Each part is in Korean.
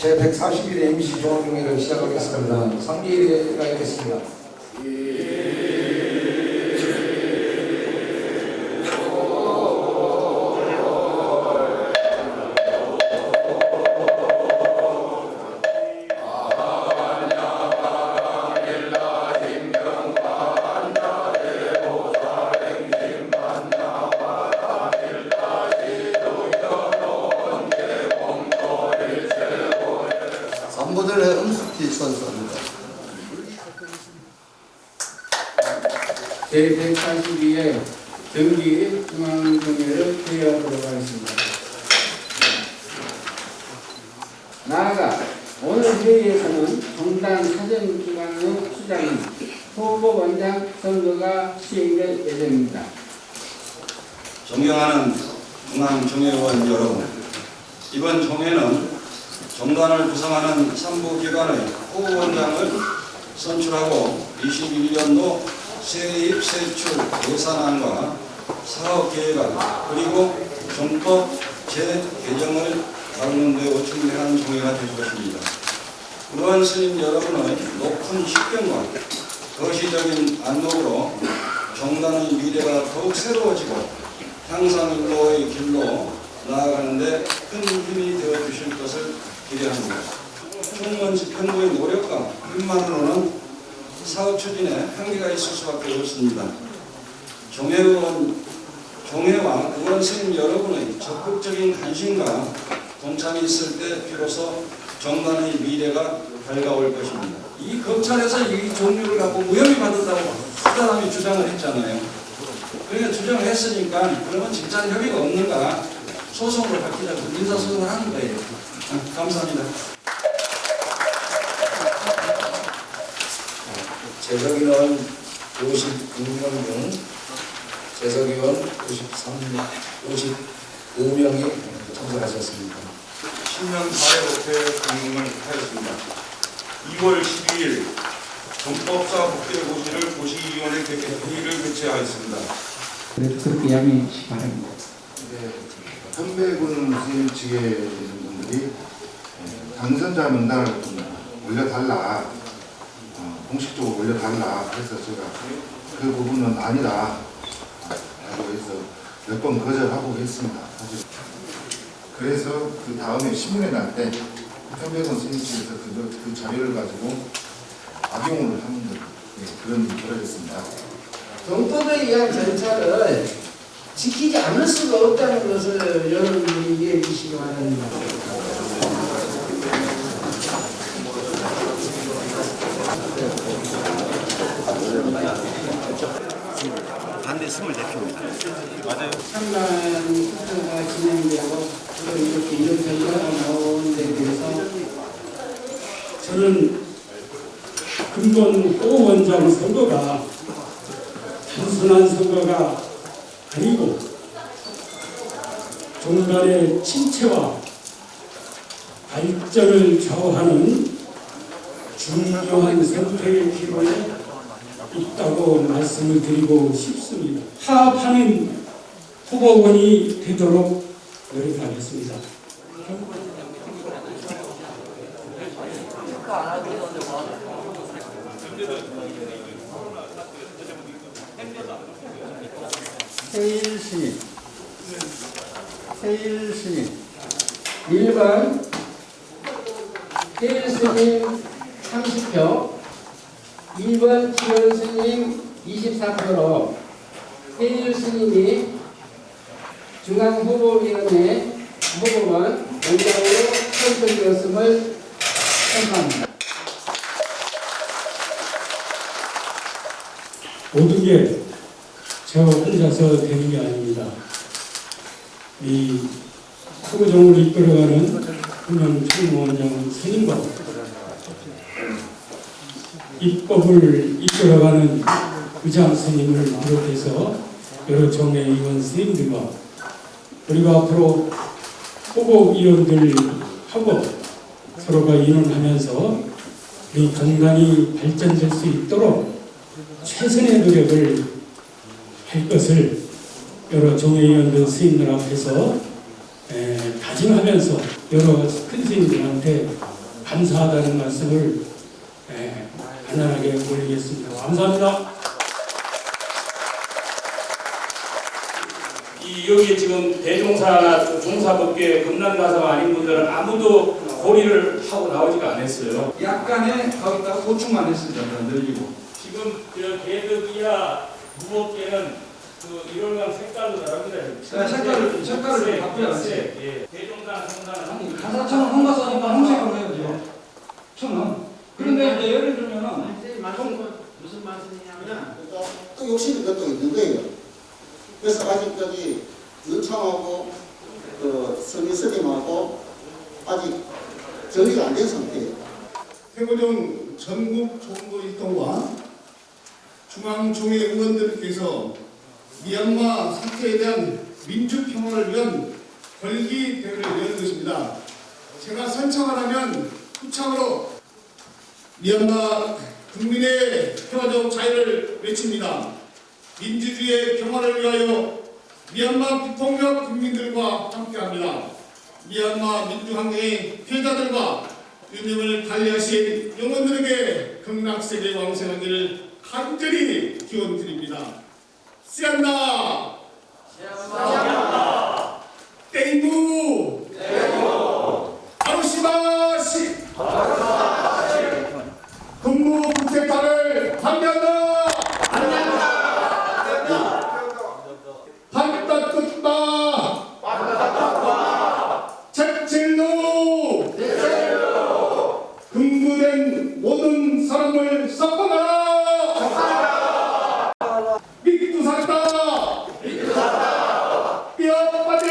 제 141회 MC 종합경회를 시작하겠습니다. 상기가 있겠습니다. 삼 보들의 음숙기 선수입니다. 제182회 경기 중앙경회를 개회하도록 하겠습니다. 나아가 오늘 회의에서는 정당 사정기관의 수장인 후보 원장 선거가 시행될 예정입니다. 존경하는 중앙정회의원 여러분, 이번 종회는 정단을 구성하는 삼부기관의 후보원장을 선출하고 21년도 세입 세출 예산안과 사업계획안 그리고 정법 재개정을 다루는 데 요청하는 종회가 될 것입니다. 의원 스님 여러분의 높은 식견과 거시적인 안목으로 정당의 미래가 더욱 새로워지고 향상인도의 길로 나아가는데 큰 힘이 되어 주실 것을 기대합니다. 총무원 집행부의 노력과 힘만으로는 사업 추진에 한계가 있을 수밖에 없습니다. 종회의원, 종회와 의원 선생님 여러분의 적극적인 관심과 동참이 있을 때 비로소 정당의 미래가 밝아올 것입니다. 이 검찰에서 이 종류를 갖고 무혐의 받는다고 수사람이 주장을 했잖아요. 그러니까 주장을 했으니까 그러면 진짜 협의가 없는가 소송으로 바뀌자고 민사소송을 하는 거예요. 아, 감사합니다. 재석위원 56명 중 재석위원 93명, 55명이 참석하셨습니다. 신년 4회 국회 강림을 하였습니다. 2월 12일 정법사 국회고시를 고시위원회 개- 회의를 개최하였습니다. 그렇게 양해해 주시기 바랍니다. 현배군 선생님 측에 분들이 예, 당선자 명단을 좀 올려달라. 어, 공식적으로 올려달라 해서 제가 그 부분은 아니다 라고 해서 몇 번 거절하고 했습니다 사실. 그래서 그 다음에 신문에 날때 선생님 측에서 그, 그 자료를 가지고 악용을 하는 예, 그런 일을 했습니다. 정법에 의한 절차를 지키지 않을 수가 없다는 것을 여러분들이 이해해 주시기 바랍니다. 찬반 투표가 진행되고 또 이렇게 이런 결과가 나온 데 대해서 저는 근본 후원장 선거가 단순한 선거가 아니고 종단의 침체와 발전을 좌우하는 중요한 선택의 기로에 있다고 말씀을 드리고 싶습니다. 파업하는 후보원이 되도록 노력하겠습니다. 세일시 세일시 1번 세일스님 30표 2번 지원 스님 24표로 세일스님이 중앙후보위원회 후보원 원장으로 선출되었음을 선포합니다. 모든 게 제가 혼자서 되는 게 아닙니다. 이 후보정을 이끌어가는 금영 총무원장 선임과 입법을 이끌어가는 의장 선임을 비롯해서 여러 종의 의원 선임들과 그리고 앞으로 후보위원들하고 서로가 의논하면서 우리 정당이 발전될 수 있도록 최선의 노력을 할 것을 여러 종회의원들 스님들 앞에서 에, 다짐하면서 여러 큰 스님들한테 감사하다는 말씀을 예, 간단하게 올리겠습니다. 감사합니다. 이 여기 지금 대종사나 또 종사법계 금남가사가 아닌 분들은 아무도 고리를 하고 나오지가 않았어요. 약간의 거기다 보충만 했습니다. 늘리고. 지금 저 개덕이야 무법계는 그 일월강 색깔로 다릅니다. 네, 색깔을- 색깔을 좀 바꿔야지. 예. 대종사, 종사는 가사처럼 한가사니까 홍색으로 해야죠. 저는. 그런데 이제 예를 선생님 말씀은 무슨 말씀이냐면 또 욕심이 그것도 있는 거예요. 그래서 아직까지 유창하고 그 서미스님하고 아직 정리가 안 된 상태예요. 태고종 전국 총무 일동과 중앙총회 의원들께서 미얀마 사태에 대한 민주 평화를 위한 걸기 대회를 여는 것입니다. 제가 선창을 하면 후창으로 미얀마 국민의 평화적 자유를 외칩니다. 민주주의의 평화를 위하여 미얀마 비폭력 국민들과 함께합니다. 미얀마 민주항쟁의 피해자들과 유명을 달리하신 영혼들에게 극락세계 왕생하기를 간절히 기원드립니다. 시안나! 땡구! 아루시마시! 근무 국택타를 반대한다! 반tatut다! 책칠로! 근무된 모든 사람을 썩어라! 믿고 살다! 뼈빠제!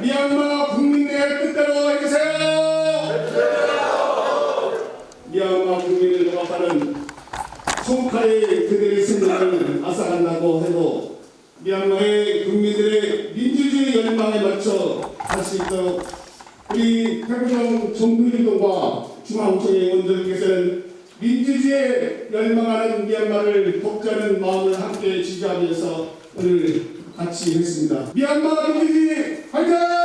미얀마 국민의 뜻대로 해주세요! 미얀마 국민을 영합하는 총칼의 생명을 앗아간다고 해도 미얀마의 국민들의 민주주의 열망에 맞춰 할 수 있도록 우리 태국령 정부일동과 중앙총회 의원들께서는 민주주의에 열망하는 미얀마를 돕자는 마음을 함께 지지하면서 오늘 같이 했습니다. 미얀마 민주주의 화이팅!